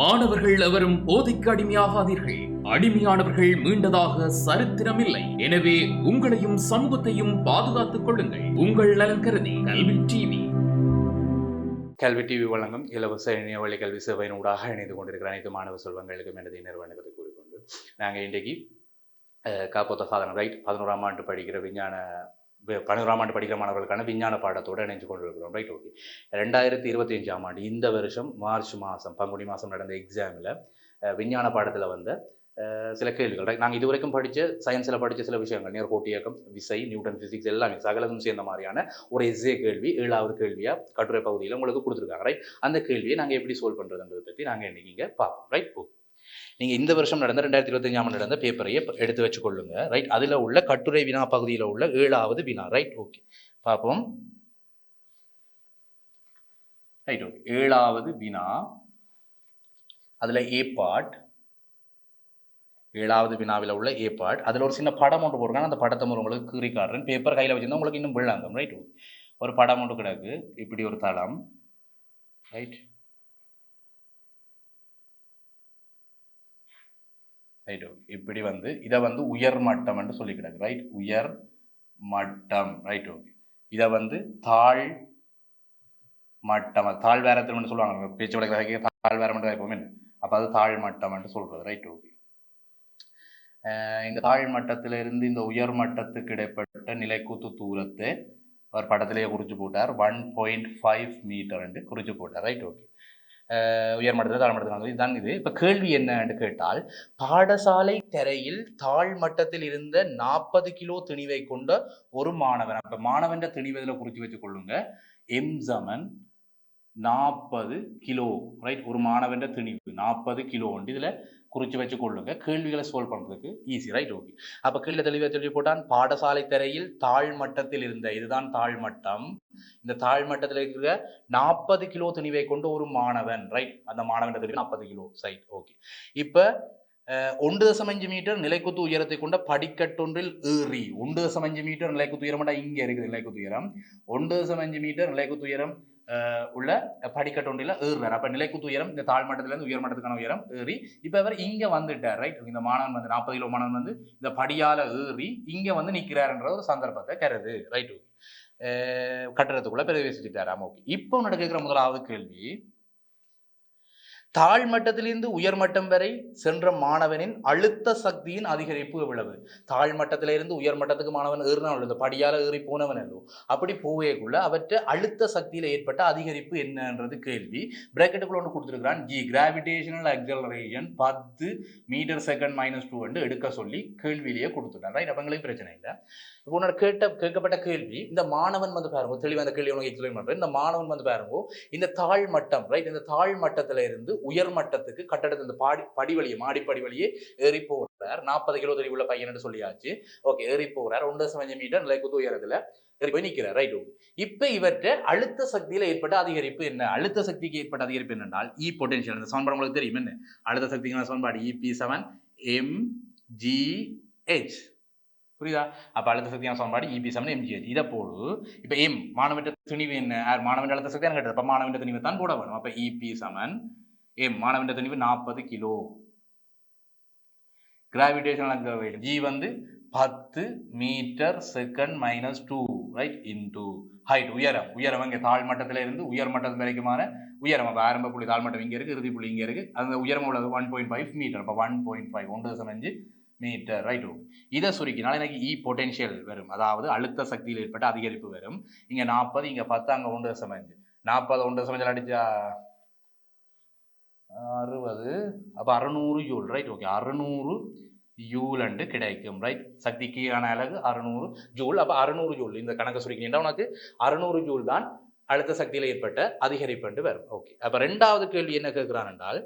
மாணவர்கள் எவரும் போதைக்கு அடிமையாகாதீர்கள். அடிமையானவர்கள் மீண்டதாக சரித்திரமில்லை. எனவே உங்களையும் சமூகத்தையும் பாதுகாத்துக் கொள்ளுங்கள். உங்கள் நலன் கருதி கல்வி டிவி. கல்வி டிவி வழங்கும் இலவச இணையவழி கல்வி சேவையின் ஊடாக இணைந்து கொண்டிருக்கிற அனைத்து மாணவ செல்வங்களுக்கும் எனது நிறுவனத்தை கூறிக்கொண்டு நாங்கள் இன்றைக்கு காப்போத்த சாதனம் ரைட் பதினோராம் ஆண்டு படிக்கிற விஞ்ஞான பதினோராம் ஆண்டு படிக்கிற மாணவர்களுக்கான விஞ்ஞான பாடத்தோடு இணைஞ்சு கொண்டிருக்கிறோம். ரைட் ஓகே ரெண்டாயிரத்தி இருபத்தி அஞ்சாம் ஆண்டு இந்த வருஷம் மார்ச் மாதம் பங்குனி மாதம் நடந்த எக்ஸாமில் விஞ்ஞான பாடத்தில் வந்த சில கேள்விகள். ரைட் நாங்கள் இதுவரைக்கும் படித்த சயின்ஸில் படித்த சில விஷயங்கள் நேர்கோட்டு இயக்கம் விசை நியூட்டன் ஃபிசிக்ஸ் எல்லாமே சகலதும் சேர்ந்த மாதிரியான ஒரு எஸ்ஏ கேள்வி ஏழாவது கேள்வியாக கட்டுரை பகுதியில் உங்களுக்கு கொடுத்துருக்காங்க. ரைட் அந்த கேள்வியை நாங்கள் எப்படி சோல்வ் பண்ணுறதுன்றதை பற்றி நாங்கள் இன்னைக்கு இங்கே பார்ப்போம். ரைட் ஓகே நீங்கள் இந்த வருஷம் நடந்த ரெண்டாயிரத்தி இருபத்தஞ்சாம் நடந்த பேப்பரையே எடுத்து வச்சுக்கொள்ளுங்க. ரைட் அதில் உள்ள கட்டுரை வினா பகுதியில் உள்ள ஏழாவது வினா. ரைட் ஓகே பார்ப்போம். ரைட் ஓகே ஏழாவது வினா. அதில் ஏ பார்ட் ஏழாவது வினாவில் உள்ள ஏ பார்ட் அதில் ஒரு சின்ன படம் ஒன்று போட்டிருக்காங்க. அந்த படத்தை ஒரு உங்களுக்கு கீறி பேப்பர் கையில் வச்சிருந்தா உங்களுக்கு இன்னும் விழாங்க ரைட் ஒரு படம் ஒன்று கிடக்கு. இப்படி ஒரு தளம். ரைட் ரைட் இப்படி வந்து இதை வந்து உயர் மட்டம் என்று சொல்லி கிடக்கு ரைட் உயர் மட்டம். ரைட் ஓகே இதை வந்து தாழ் மட்டம். தாழ் தாழ் வேரத்தில் சொல்லுவாங்க? பேச்சு வழக்கு தாழ் வேரம் வைப்போமே அப்போ அது தாழ் மட்டம் என்று சொல்றது. ரைட் ஓகே இந்த தாழ் மட்டத்திலிருந்து இந்த உயர் மட்டத்துக்கு இடைப்பட்ட நிலைக்கூத்து தூரத்தை அவர் படத்திலேயே குறிச்சு போட்டார். ஒன் பாயிண்ட் ஃபைவ் மீட்டர் என்று குறிச்சு போட்டார். ரைட் ஓகே உயர் மட்டத்தில் தாழ் இதுதான் இது. இப்போ கேள்வி என்னன்னு கேட்டால் பாடசாலை தரையில் தாழ் மட்டத்தில் இருந்த நாற்பது கிலோ திணிவை கொண்ட ஒரு மாணவன் அப்போ மாணவன் திணிவதில் குறித்து வைத்துக் கொள்ளுங்க. எம் சமன் நாற்பது கிலோ ரைட் ஒரு மாணவன் திணிவு நாற்பது கிலோ. இதில் குறித்து வச்சு கொள்ளுங்க கேள்விகளை சால்வ் பண்ணுறதுக்கு ஈஸி ரைட் ஓகே அப்போ கீழே தெளிவாக சொல்லி போட்டான் பாடசாலை தரையில் தாழ்மட்டத்தில் இருந்த இதுதான் தாழ் மட்டம் இந்த தாழ் மட்டத்தில் இருக்கிற நாற்பது கிலோ துணிவை கொண்டு ஒரு மாணவன் ரைட் அந்த மாணவன் தெரியும் நாற்பது கிலோ சைட் ஓகே இப்போ ஒன்று தசம் அஞ்சு மீட்டர் நிலைக்குத்து உயரத்தை கொண்ட படிக்கட்டொன்றில் ஏறி ஒன்று தசம் அஞ்சு மீட்டர் நிலைக்குத்து உயரம்டா இங்கே இருக்குது நிலைக்குத்து உயரம். ஒன்று தசம் அஞ்சு மீட்டர் நிலைக்குத்து உயரம் அஹ், உள்ள படிக்கட்டொன்றில் ஏறுறார் அப்போ நிலைக்குத்து உயரம் இந்த தாழ் மட்டத்திலேருந்து உயர் மட்டத்துக்கான உயரம் ஏறி இப்போ அவர் இங்கே வந்துட்டார் ரைட் இந்த மாணவன் வந்து நாற்பது கிலோ மாணவன் வந்து இந்த படியால் ஏறி இங்கே வந்து நிற்கிறாருன்ற ஒரு சந்தர்ப்பத்தை கருது ரைட் ஓகே கட்டடத்துக்குள்ள பிரவேசிச்சுட்டாராம் ஓகே இப்போ நடக்கிற முதலாவது கேள்வி தாழ் மட்டத்திலிருந்து உயர் மட்டம் வரை சென்ற மாணவனின் அழுத்த சக்தியின் அதிகரிப்பு எவ்வளவு? தாழ் மட்டத்திலிருந்து உயர் மட்டத்துக்கு மாணவன் ஏறினான் இந்த படியால் ஏறி போனவன் அல்லோ அப்படி போவேக்குள்ள அவற்றை அழுத்த சக்தியில் ஏற்பட்ட அதிகரிப்பு என்னன்றது கேள்வி. பிராக்கெட்டுக்குள்ள ஒன்று கொடுத்துருக்கிறான். ஜி கிராவிடேஷனல் அக்சலரேஷன் பத்து மீட்டர் செகண்ட் மைனஸ் டூ என்று எடுக்க சொல்லி கேள்வியிலேயே கொடுத்துட்டான். ரைட் அவங்களுக்கு பிரச்சனை இல்லை. இப்போ உன்னோட கேட்ட கேட்கப்பட்ட கேள்வி இந்த மாணவன் வந்து பாருங்க தெளிவாக அந்த கேள்வி உனக்கு எக்ஸ்பிளைன் பண்ணுறேன் இந்த மாணவன் வந்து பாருங்க இந்த தாழ் மட்டம் ரைட் இந்த தாழ் மட்டத்தில் இருந்து உயர் மட்டத்துக்கு இந்த பாடி படி வழியே மாடி படி வழியே ஏறி போகிறார் நாற்பது கிலோ தெளிவுள்ள பையன் சொல்லியாச்சு. ஓகே ஏறி போகிறார் ஒன்றரை செவஞ்சு மீட்டர் நிலைக்குத்து உயரத்தில் ஏறி போய் நிற்கிறார் ரைட் இப்ப இவற்றை அழுத்த சக்தியில ஏற்பட்ட அதிகரிப்பு என்ன? அழுத்த சக்திக்கு ஏற்பட்ட அதிகரிப்பு என்னென்றால் இ பொட்டென்ஷியல் அந்த சமன்பாடு உங்களுக்கு தெரியும் என்ன? அழுத்த சக்திக்கான சமன்பாடு? E P seven M G H புரியுதா? அப்ப அழுத்த சக்தியான சமன்பாடு? இபி செவன் எம்ஜிஹெச் இதை போடு. இப்ப எம் மாணவன் துணிவு என்ன? மாணவன் அழுத்த சக்தி கேட்டது? அப்ப மாணவன் துணிவு தான் போட வேணும் அப்ப இபி செவன் ஏ மாணவன் துணிவு நாற்பது கிலோ. கிராவிடேஷனல் அக்சலரேஷன் ஜி வந்து பத்து meter second minus two right into height உயரம். உயரம் இங்கே தாழ் இருந்து உயர் மட்டம் வரைக்குமான உயரம். அப்போ ஆரம்ப புள்ளி தாழ் மட்டம் இங்கே இருக்குது இறுதி புள்ளி இங்கே இருக்குது அந்த உயரம் உள்ளது ஒன் பாயிண்ட் ஃபைவ் மீட்டர் அப்போ ஒன் பாயிண்ட் ஃபைவ் ஒன்று தசம் அஞ்சு மீட்டர் ரைட் இதை சுருக்கினால் எனக்கு e இ பொட்டென்ஷியல் வரும். அதாவது அழுத்த சக்தியில் ஏற்பட்ட அதிகரிப்பு வரும். இங்கே நாற்பது இங்கே பத்து அங்கே ஒன்று தசம் அஞ்சு நாற்பது ஒன்று தசம் அடித்தா அறுபது. அப்போ அறுநூறு ஜூல் ரைட் ஓகே அறுநூறு யூல் அண்டு கிடைக்கும் ரைட் சக்திக்கான அழகு அறுநூறு ஜூல் அப்போ அறுநூறு ஜூல் இந்த கணக்கை சுருக்கினா உனக்கு? அறுநூறு ஜூல் தான் அழுத்த சக்தியில் ஏற்பட்ட அதிகரிப்பு வரும். ஓகே அப்போ ரெண்டாவது கேள்வி என்ன கேட்குறான் என்றால்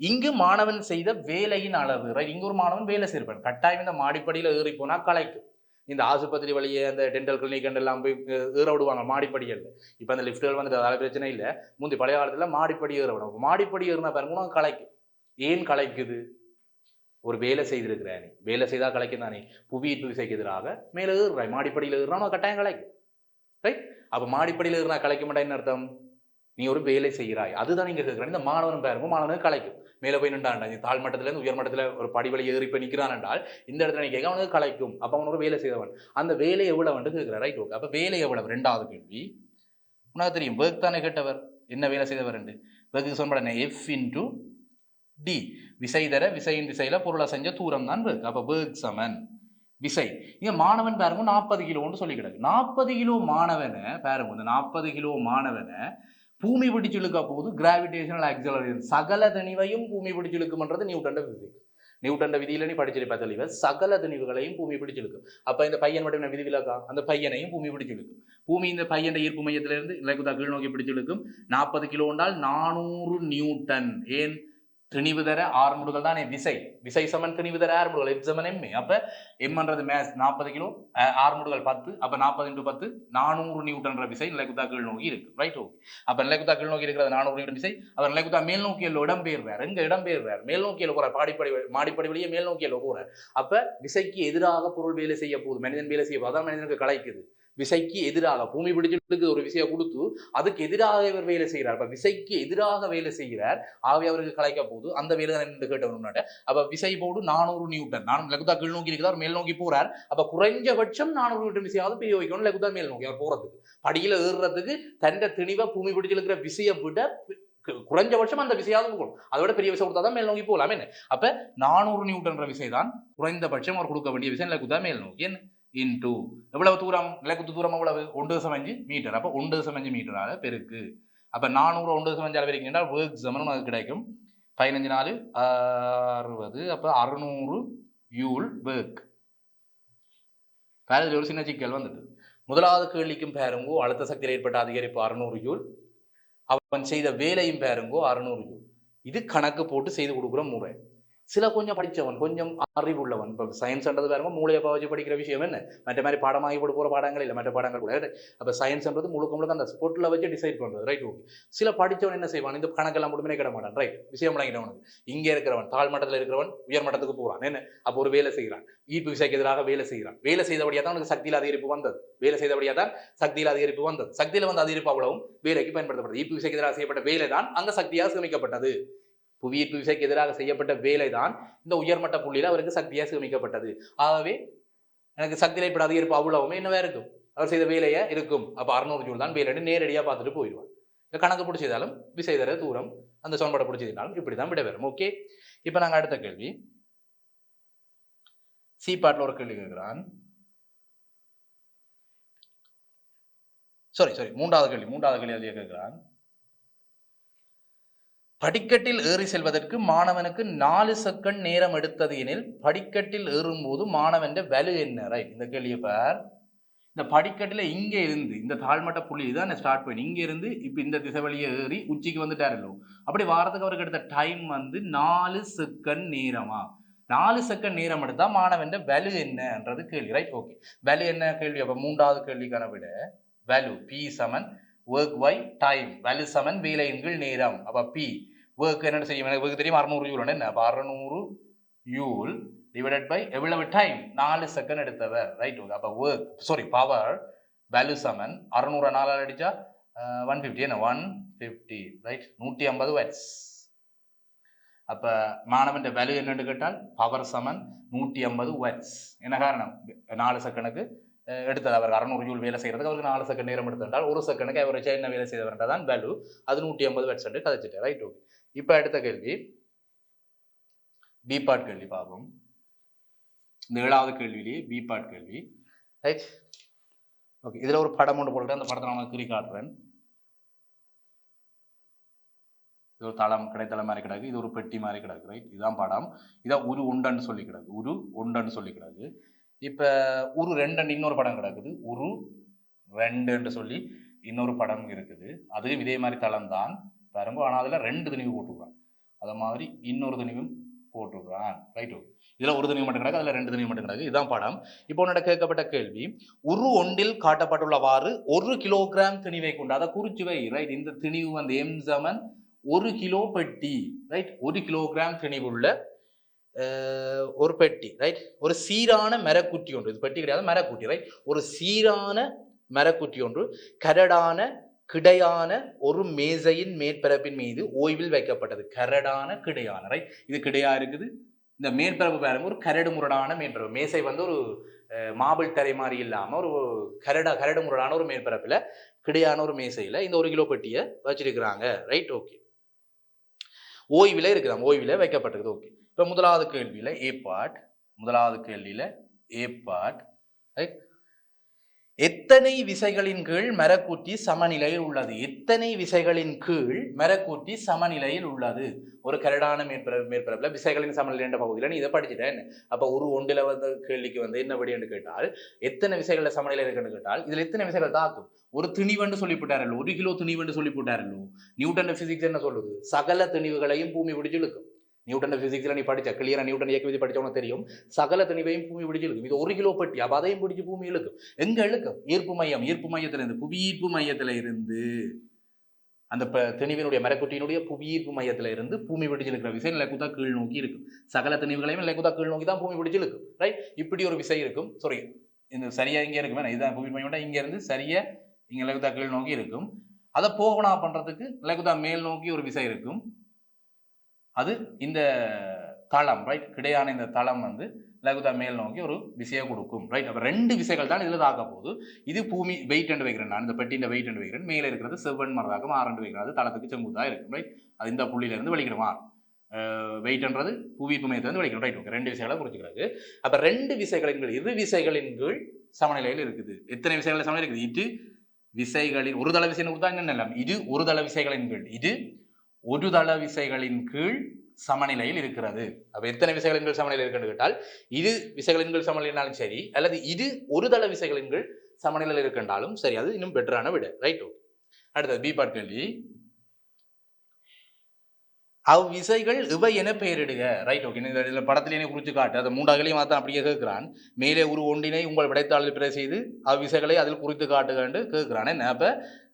இங்கு மாணவன் செய்த வேலையின் அளவு ரைட் இங்கு ஒரு மாணவன் வேலை செய்யப்பான் கட்டாயம் இந்த மாடிப்படியில் ஏறி போனால் கலைக்கும் இந்த ஆஸ்பத்திரி வழியே அந்த டென்டல் கிளினிக் எல்லாம் போய் ஏற விடுவாங்க மாடிப்படிகள். இப்போ அந்த லிஃப்ட்டுகள் வந்து அதால் பிரச்சனை இல்லை. முந்தி பழைய காலத்தில் மாடிப்படி ஏற விடும் மாடிப்படி ஏறினா பாருங்க உனக்கு களைக்கும் ஏன் களைக்குது? ஒரு வேலை செய்திருக்கிறாய் நீ. வேலை செய்தால் கலைக்கும் தானே புவியீர்ப்பு விசைக்கு எதிராக மேலே ஏறுறாய். மாடிப்படியில் ஏறுனா உனக்கு கட்டாயம் கலைக்கும் ரைட் அப்போ மாடிப்படியில் ஏறுனா கலைக்க மாட்டேன்னு அர்த்தம்? நீ ஒரு வேலை செய்கிறாய். அதுதான் நீங்க கேட்குறேன் இந்த மாணவன் பாருங்க மாணவனுக்கு கலைக்கும் மேலே போய் நின்றான் தாழ் மட்டத்திலேருந்து உயர் மட்டத்தில் ஒரு படிவழி ஏறி போய் நிற்கிறான் என்றால் இந்த இடத்துல நீ கேட்க அவனுக்கு கலைக்கும். அப்போ அவன் ஒரு வேலை செய்தவன். அந்த வேலை எவ்வளவு கேட்குற ரைட் ஓகே அப்போ வேலை எவ்வளவு? ரெண்டாவது கேள்வி. உனக்கு தெரியும் பேக் தானே கேட்டவர்? என்ன வேலை செய்தவர் என்று? பேக்கு சொன்ன எஃப் இன்டு டி விசை தர விசையின் திசையில் பொருளை செஞ்ச தூரம் தான் பேக் அப்போ பேக் சமன் விசை. இங்க மாணவன் பாருங்க நாற்பது கிலோன்னு சொல்லி கிடக்கு நாற்பது கிலோ மாணவனை பாருங்க இந்த நாற்பது கிலோ மாணவனை பூமி பிடிச்சு இழுக்க போது கிராவிடேஷனல் ஆக்சலரேஷன் சகல தனிவையும் பூமி பிடிச்சு இழுக்கும்ன்றது நியூட்டன்ட விதி. நியூட்டன்ட விதியில நீ படிச்சிருப்பா தெளிவ. சகல தனிவுகளையும் பூமி பிடிச்சு இழுக்கும் அப்ப இந்த பையன் மட்டும் விதி விலக்கா அந்த பையனையும் பூமி பிடிச்சு இழுக்கும் பூமி இந்த பையன் ஈர்ப்பு மையத்திலிருந்து இலக்குதா கீழ் நோக்கி பிடிச்சு இழுக்கும் நாற்பது கிலோ என்றால் நானூறு நியூட்டன். ஏன்? திணிவுதர ஆறுமுடுகள் தானே? விசை. விசை சமன் திணிவுதர ஆறுமுடுகள். எப் சமன் எம்ஏ அப்ப எம்ன்றது மேஸ் நாற்பது கிலோ ஆறுமுடுகள் பத்து அப்ப நாற்பது இன்டு பத்து நானூறு நியூட்டன்ற விசை நிலைக்குத்தா கீழ் நோக்கி இருக்கு. ரைட் ஓகே அப்ப நிலைக்குத்தா கீழ் நோக்கி இருக்கிறது நானூறு நியூட்டன் விசை. அவர் நிலைக்குத்தா மேல் நோக்கியில் இடம்பெயர்றார் எங்க இடம் மேல் நோக்கியில் போற பாடிப்படி மாடிப்படி வழியே மேல் நோக்கியில் போறார். அப்ப விசைக்கு எதிராக பொருள் வேலை செய்ய போகுது. மனிதன் வேலை செய்ய அதான் மனிதனுக்கு கலைக்குது. விசைக்கு எதிராக பூமி பிடிச்சிட்டு ஒரு விசையை கொடுத்து அதுக்கு எதிராக இவர் வேலை செய்கிறார். அப்ப விசைக்கு எதிராக வேலை செய்கிறார். ஆகவே அவருக்கு கலைக்க போகுது. அந்த வேலை தான் என்று கேட்டவன் அப்ப விசை போடு நானூறு நியூட்டன். நான் லகுதா கீழ் நோக்கி இருக்கிறார் மேல் நோக்கி போறார். அப்ப குறைஞ்சபட்சம் நானூறு நியூட்டன் விசையாவது பிரயோகிக்கணும் லகுதா மேல் நோக்கி அவர் போறதுக்கு. படியில ஏறுறதுக்கு தண்ட திணிவை பூமி பிடிச்சிருக்கிற விசையை விட குறைஞ்சபட்சம் அந்த விசையாவது கொடுக்கணும் அதை விட பெரிய விசை கொடுத்தா தான் மேல் நோக்கி போகலாமே. அப்போ அப்ப நானூறு நியூட்டன்ற விசை தான் குறைந்தபட்சம் அவர் கொடுக்க வேண்டிய விசை. லகுதா மேல் நோக்கி. என்ன? இன்டூ எவ்வளவு தூரம்? நிலக்குத்து தூரம் எவ்வளவு? ஒன்று தசம் அஞ்சு மீட்டர். அப்போ ஒன்று தசம் அஞ்சு மீட்டரால பெருக்கு. அப்போ நானூறு ஒன்று தசம் பெருக்க என்றால் ஒர்க் சமன் நமக்கு கிடைக்கும். பதினஞ்சு நாலு அறுபது அப்போ அறுநூறு யூல் வேர்க் வேறு ஒரு சின்ன சிக்கல் வந்துட்டு. முதலாவது கேள்விக்கும் பேருங்கோ அழுத்த சக்தியில் ஏற்பட்ட அதிகரிப்பு அறுநூறு யூல். அவன் செய்த வேலையும் பேருங்கோ அறுநூறு யூல். இது கணக்கு போட்டு செய்து கொடுக்குற முறை. சில கொஞ்சம் படிச்சவன் கொஞ்சம் அறிவுள்ளவன். இப்போ சயின்ஸ்ன்றது பாருங்க மூளையை பாவச்சு படிக்கிற விஷயம் என்ன? மற்ற மாதிரி பாடமாகி போட்டு போகிற பாடங்கள் இல்லை மற்ற பாடங்கள் கூட அப்போ சயின்ஸ்ன்றது முழுக்க முழுக்க அந்த ஸ்போர்ட்டில் வச்சு டிசைட் பண்ணுறது ரைட் ஓகே சில படித்தவன் என்ன செய்வான்? இந்த கணக்கெல்லாம் மட்டுமே கிட மாட்டான். ரைட் விஷயம் விளங்கிட்டவனுக்கு இங்கே இருக்கிறவன் தாழ் மட்டத்தில் இருக்கிறவன் உயர் மட்டத்துக்கு போகிறான் என்ன? அப்போ ஒரு வேலை செய்கிறான் ஈர்ப்பு விசைக்கு எதிராக வேலை செய்கிறான். வேலை செய்தபடியாக தான் அவனுக்கு சக்தியில் அதிகரிப்பு வந்தது. வேலை செய்தபடியாக தான் சக்தியில் அதிகரிப்பு வந்தது. சக்தியில் வந்து அதிகரிப்பு அவ்வளவும் வேலைக்கு பயன்படுத்தப்பட்டது. ஈர்ப்பு விசைக்கு எதிராக செய்யப்பட்ட வேலை தான் அங்கே சக்தியாக சேமிக்கப்பட்டது. புவியீர்ப்பு விசைக்கு எதிராக செய்யப்பட்ட வேலை தான் இந்த உயர்மட்ட புள்ளியில் அவருக்கு சக்தியாக சேமிக்கப்பட்டது. ஆகவே எனக்கு சக்தி ஏற்பட அதிகரிப்பு அவ்வளவுமே என்னவா இருக்கும். அவர் செய்த வேலையை இருக்கும். அப்போ அறுநூறு ஜூல் தான் வேலைன்னு நேரடியாக பார்த்துட்டு போயிடுவார். இந்த கணக்கு பிடிச்சதாலும் விசைதர தூரம் அந்த சமன்பாடு பிடிச்சதுனாலும் இப்படி தான் வரும் ஓகே? இப்போ நாங்கள் அடுத்த கேள்வி. சி பாட்டில் ஒரு கேள்வி கேட்குறான். சாரி சாரி மூன்றாவது கேள்வி மூன்றாவது கேள்வி அதிக கேட்குறான்? படிக்கட்டில் ஏறி செல்வதற்கு மாணவனுக்கு நாலு செகண்ட் நேரம் எடுத்தது எனில் படிக்கட்டில் ஏறும்போது மாணவன் வலு என்ன? ரைட் இந்த கேள்வியை பார். இந்த படிக்கட்டில் இங்கே இருந்து இந்த தாழ்மட்ட புள்ளி தான் ஸ்டார்ட் பண்ணி இங்கே இருந்து இப்போ இந்த திசை வழியை ஏறி உச்சிக்கு வந்துட்டாரല്ലോ அப்படி வாரத்துக்கு அவருக்கு எடுத்த டைம் வந்து நாலு செகண்ட் நேரமா? நாலு செகண்ட் நேரம் எடுத்தால் மாணவன் வலு என்னன்றது கேள்வி. ரைட் ஓகே வலு என்ன கேள்வி? அப்போ மூன்றாவது கேள்விக்கான விட. வேல்யூ பி சமன் ஒர்க் பை டைம் வேல்யூ சமன் வேலையின் கீழ் நேரம். அப்போ பி ஒர்க் என்ன செய்யும் எனக்கு ஒர்க் தெரியும்? அறுநூறு யூல் என்ன அப்போ அறுநூறு யூல் டிவைடட் பை எவ்வளவு டைம் நாலு செகண்ட் எடுத்தவர் ரைட் ஓகே அப்போ ஒர்க் சாரி பவர் வேல்யூ சமன் அறுநூறு நாலால் அடித்தா ஒன் ஃபிஃப்டி என்ன? ஒன் ஃபிஃப்டி ரைட் நூற்றி ஐம்பது வேட்ஸ் அப்போ மாணவன் வேல்யூ என்னென்னு கேட்டால் பவர் சமன் நூற்றி ஐம்பது வேட்ஸ் என்ன காரணம்? நாலு செகண்டுக்கு எடுத்தது அவர் அறநூறு ஜூல் வேலை செய்யறதுக்கு அவருக்கு நாலு செகண்ட் நேரம் எடுத்திருந்தால் ஒரு செகண்டுக்கு அவர் என்ன வேலை செய்தவர்ன்றதான் தான் வேல்யூ அது நூற்றி ஐம்பது பெர்சன்ட் கதைச்சிட்டு ரைட் ஓகே இப்போ அடுத்த கேள்வி. பி பாட் கேள்வி பார்ப்போம். இந்த ஏழாவது கேள்வியிலேயே பி பாட் கேள்வி. ரைட் ஓகே இதில் ஒரு படம் ஒன்று போட்டுட்டு அந்த படத்தை நான் குறி காட்டுறேன். இது ஒரு தளம் கிடைத்தளம் மாதிரி கிடக்கு. இது ஒரு பெட்டி மாதிரி கிடக்கு. ரைட் இதுதான் படம். இதான் உரு உண்டன்னு சொல்லி கிடக்கு உரு உண்டன்னு சொல்லி கிடக்கு இப்போ ஒரு ரெண்டு இன்னொரு படம் கிடக்குது. ஒரு ரெண்டுன்னு சொல்லி இன்னொரு படம் இருக்குது. அதுவும் இதே மாதிரி தளம் தான் பாருங்க ஆனால் அதில் ரெண்டு துணிவு போட்டுருக்கான் அதை மாதிரி இன்னொரு துணிவும் போட்டுக்கிறான் ரைட் இதில் ஒரு துணிவு மட்டும் கிடக்கு அதில் ரெண்டு துணிவு மட்டும் கிடக்கு. இதுதான் படம். இப்போ உன்னோட கேட்கப்பட்ட கேள்வி உரு ஒன்றில் காட்டப்பட்டுள்ளவாறு ஒரு கிலோகிராம் திணிவை கொண்டு அதை குறிச்சுவை ரைட் இந்த திணிவு வந்து எம் சமன் ஒரு கிலோ பெட்டி. ரைட் ஒரு கிலோகிராம் திணிவுள்ள ஒரு பெட்டி ரைட் ஒரு சீரான மரக்குட்டி ஒன்று. இது பெட்டி கிடையாது மரக்குட்டி ரைட் ஒரு சீரான மரக்குட்டி ஒன்று. கரடான கிடையான ஒரு மேசையின் மேற்பரப்பின் மீது ஓய்வில் வைக்கப்பட்டது. கரடான கிடையான ரைட் இது கிடையா இருக்குது? இந்த மேற்பரப்பு பாருங்க ஒரு கரடு முரடான மேற்பரப்பு. மேசை வந்து ஒரு மாபிள் தரை மாதிரி இல்லாமல் ஒரு கரடா கரடு முரடான ஒரு மேற்பரப்பில் கிடையான ஒரு மேசையில் இந்த ஒரு கிலோ பெட்டியை வச்சிருக்கிறாங்க ரைட் ஓகே ஓய்வில் இருக்கிறாங்க ஓய்வில் வைக்கப்பட்டிருக்குது ஓகே இப்போ முதலாவது கேள்வியில் ஏ பார்ட் முதலாவது கேள்வியில் ஏ பார்ட் ரைட் எத்தனை விசைகளின் கீழ் மரக்கூட்டி சமநிலையில் உள்ளது? எத்தனை விசைகளின் கீழ் மரக்கூட்டி சமநிலையில் உள்ளது? ஒரு கரடான மேற்பரப்பு மேற்பரப்புல விசைகளின் சமநிலை என்ற பகுதியில் நீ இதை படிச்சுட்டேன் அப்போ ஒரு ஒன்றில் வந்து கேள்விக்கு வந்து என்ன படி என்று கேட்டால் எத்தனை விசைகளில் சமநிலை இருக்குன்னு கேட்டால் இதில் எத்தனை விசைகள் தாக்கும்? ஒரு திணிவென்று சொல்லி போட்டாரல்லோ ஒரு கிலோ திணிவென்று சொல்லி போட்டாரல்லோ நியூட்டன் ஃபிசிக்ஸ் என்ன சொல்லுது? சகல திணிவுகளையும் பூமி பிடிச்சு இழுக்கும். நியூட்டன் ஃபிசிக்ஸில் நீ படிச்ச கிளியராக நியூட்டன் இயக்க விதி படிச்சவன தெரியும் சகல திணிவையும் பூமி பிடிச்சு இழுக்கும் இது ஒரு கிலோ பட்டி அப்போ அதையும் பிடிச்சி பூமி இழுக்கும் எங்கே இழுக்கும் ஈர்ப்பு மையம் ஈர்ப்பு மையத்துல இருந்து புவி ஈர்ப்பு இருந்து அந்த ப- திணிவினுடைய மரக்குட்டியினுடைய புவி ஈர்ப்பு மையத்தில் இருந்து பூமி பிடிச்சு இருக்கிற விசை நிலைக்குதா கீழ் நோக்கி இருக்கும் சகல திணிவுகளையும் நிலைக்குதா கீழ் நோக்கி தான் பூமி பிடிச்சு இழுக்கும் ரைட் இப்படி ஒரு விசை இருக்கும் சாரி இந்த சரியா இங்கே இருக்கும் இதுதான் பூமி மையம் இங்க இருந்து சரியா இங்கே நிலைக்குத்தா கீழ் நோக்கி இருக்கும் அதை போகணும் பண்றதுக்கு நிலைக்குதா மேல் நோக்கி ஒரு விசை இருக்கும் அது இந்த தளம் ரைட் கிடையான இந்த தளம் வந்து லகுதா மேல் நோக்கி ஒரு விசையை கொடுக்கும் ரைட் அப்போ ரெண்டு விசைகள் தான் இதில் தாக்க போகுது. இது பூமி வெயிட் என்று வைக்கிறேன் நான். இந்த பெட்டியின் வெயிட் என்று வைக்கிறேன். மேலே இருக்கிறது செவ்வன் மரதாக்கம் ஆறு வைக்கிறேன். அது தளத்துக்கு செங்குத்தாக இருக்கும் ரைட் அது இந்த புள்ளியிலேருந்து வெளிக்கிடுமா? வெயிட்ன்றது புவி புமையத்திலிருந்து வெளிக்கிடும் ரைட் ஓகே ரெண்டு விசைகளை குறிச்சுக்கிறது. அப்போ ரெண்டு விசைகளின் கீழ் இரு விசைகளின் கீழ் சமநிலையில் இருக்குது. எத்தனை விசைகள் சமநிலை இருக்குது? இது விசைகளின் ஒரு தள விசைன்னு கொடுத்தா என்ன இல்லை இது ஒரு தள விசைகளின் கீழ். இது ஒரு தள விசைகளின் கீழ் சமநிலையில் இருக்கிறது. அப்போ எத்தனை விசைகளின் கீழ் சமநிலையில் இருக்குன்னு கேட்டால் இது விசைகளின் கீழ் சமநிலைனாலும் சரி அல்லது இது ஒரு தள விசைகளின் கீழ் சமநிலையில் இருக்கின்றாலும் சரி அது இன்னும் பெட்டரான விட. ரைட் ஓகே அடுத்தது பி பார்ட் கேள்வி. அவ்விசைகள் இவை என பெயரிடுக. ரைட் ஓகே இந்த இதில் படத்திலேயே குறித்து காட்டு. அதை மூன்றாகலையும் மாத்தான் அப்படியே கேட்கிறான். மேலே ஒரு ஒன்றினை உங்கள் விடைத்தாளில் பிற செய்து அவ்விசைகளை அதில் குறித்து காட்டுகண்டு கேட்கிறான். என்ன?